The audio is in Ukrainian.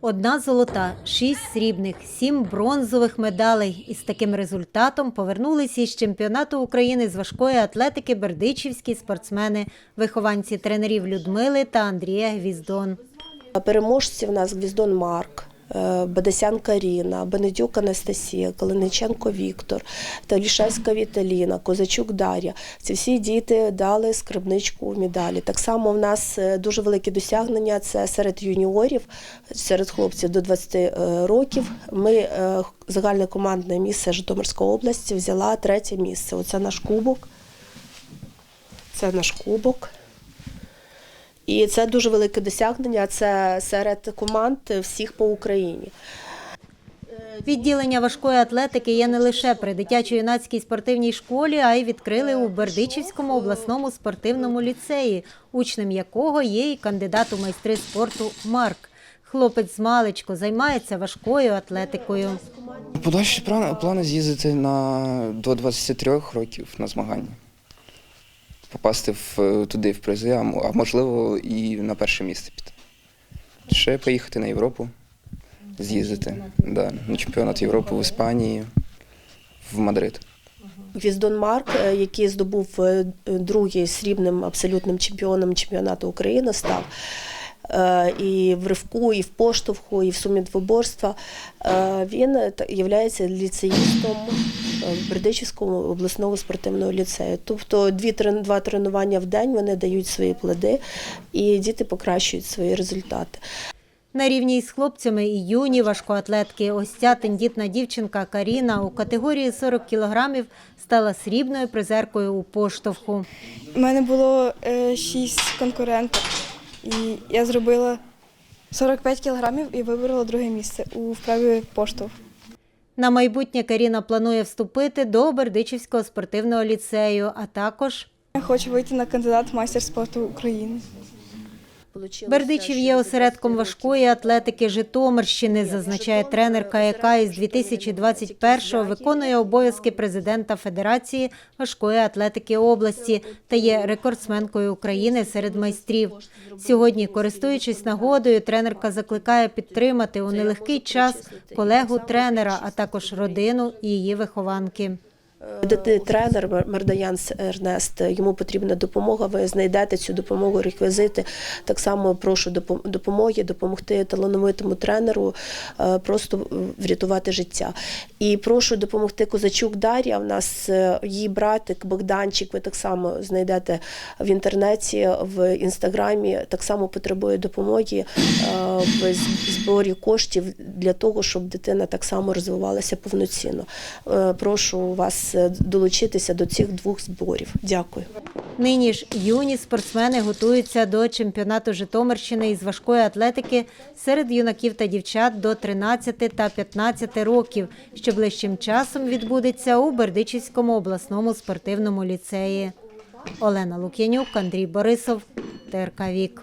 Одна золота, шість срібних, сім бронзових медалей. Із таким результатом повернулися із чемпіонату України з важкої атлетики бердичівські спортсмени, вихованці тренерів Людмили та Андрія Гвіздон. Переможці в нас Гвіздон Марк. Е, Бедесян Каріна, Бенедюк Анастасія, Калиниченко Віктор, Талішевська Віталіна, Козачук Дар'я. Ці всі діти дали скарбничку медалі. Так само в нас е, дуже великі досягнення це серед юніорів, серед хлопців до 20 е, років. Ми загальне командне місце Житомирської області взяла третє місце. Оце наш кубок. Це наш кубок. І це дуже велике досягнення. Це серед команд всіх по Україні. Відділення важкої атлетики є не лише при дитячо-юнацькій спортивній школі, а й відкрили у Бердичівському обласному спортивному ліцеї, учнем якого є і кандидат у майстри спорту Марк. Хлопець з маличку займається важкою атлетикою. Подальші плани, з'їздити на до 23 років на змагання. Попасти в, туди в призи, а, можливо і на перше місце піти. Ще поїхати на Європу, з'їздити. Да, на чемпіонат Європи в Іспанії, в Мадрид. Гвіздон Марк, е, який здобув е, другий срібним абсолютним чемпіоном чемпіонату України, став. Е, І в ривку, і в поштовху, і в сумі двоборства. Е, Він є ліцеїстом е, Бердичівського обласного спортивного ліцею. Тобто дві трен- два тренування в день вони дають свої плоди, і діти покращують свої результати. На рівні із хлопцями і юні важкоатлетки. Ось ця тендітна дівчинка Каріна у категорії 40 кілограмів стала срібною призеркою у поштовху. У мене було е, шість конкурентів, і я зробила 45 кілограмів і виборола друге місце у вправі поштовх. На майбутнє Каріна планує вступити до Бердичівського спортивного ліцею, а також Я хочу вийти на кандидат в майстер спорту України. Бердичів є осередком важкої атлетики Житомирщини, зазначає тренерка, яка із 2021-го виконує обов'язки президента Федерації важкої атлетики області та є рекордсменкою України серед майстрів. Сьогодні, користуючись нагодою, тренерка закликає підтримати у нелегкий час колегу тренера, а також родину і її вихованки. Дити тренер Мар- Мардаянс Ернест, йому потрібна допомога. Ви знайдете цю допомогу, реквізити. Так само прошу допомоги, допомогти талановитому тренеру, е, просто врятувати життя. І прошу допомогти Козачук Дар'я. У нас е, її братик Богданчик. Ви так само знайдете в інтернеті, в інстаграмі. Так само потребує допомоги е, в зборі коштів для того, щоб дитина так само розвивалася повноцінно. Прошу вас долучитися до цих двох зборів. Дякую. Нині ж юні спортсмени готуються до чемпіонату Житомирщини із важкої атлетики серед юнаків та дівчат до 13 та 15 років, що ближчим часом відбудеться у Бердичівському обласному спортивному ліцеї. Олена Лук'янюк, Андрій Борисов, ТРК Вік.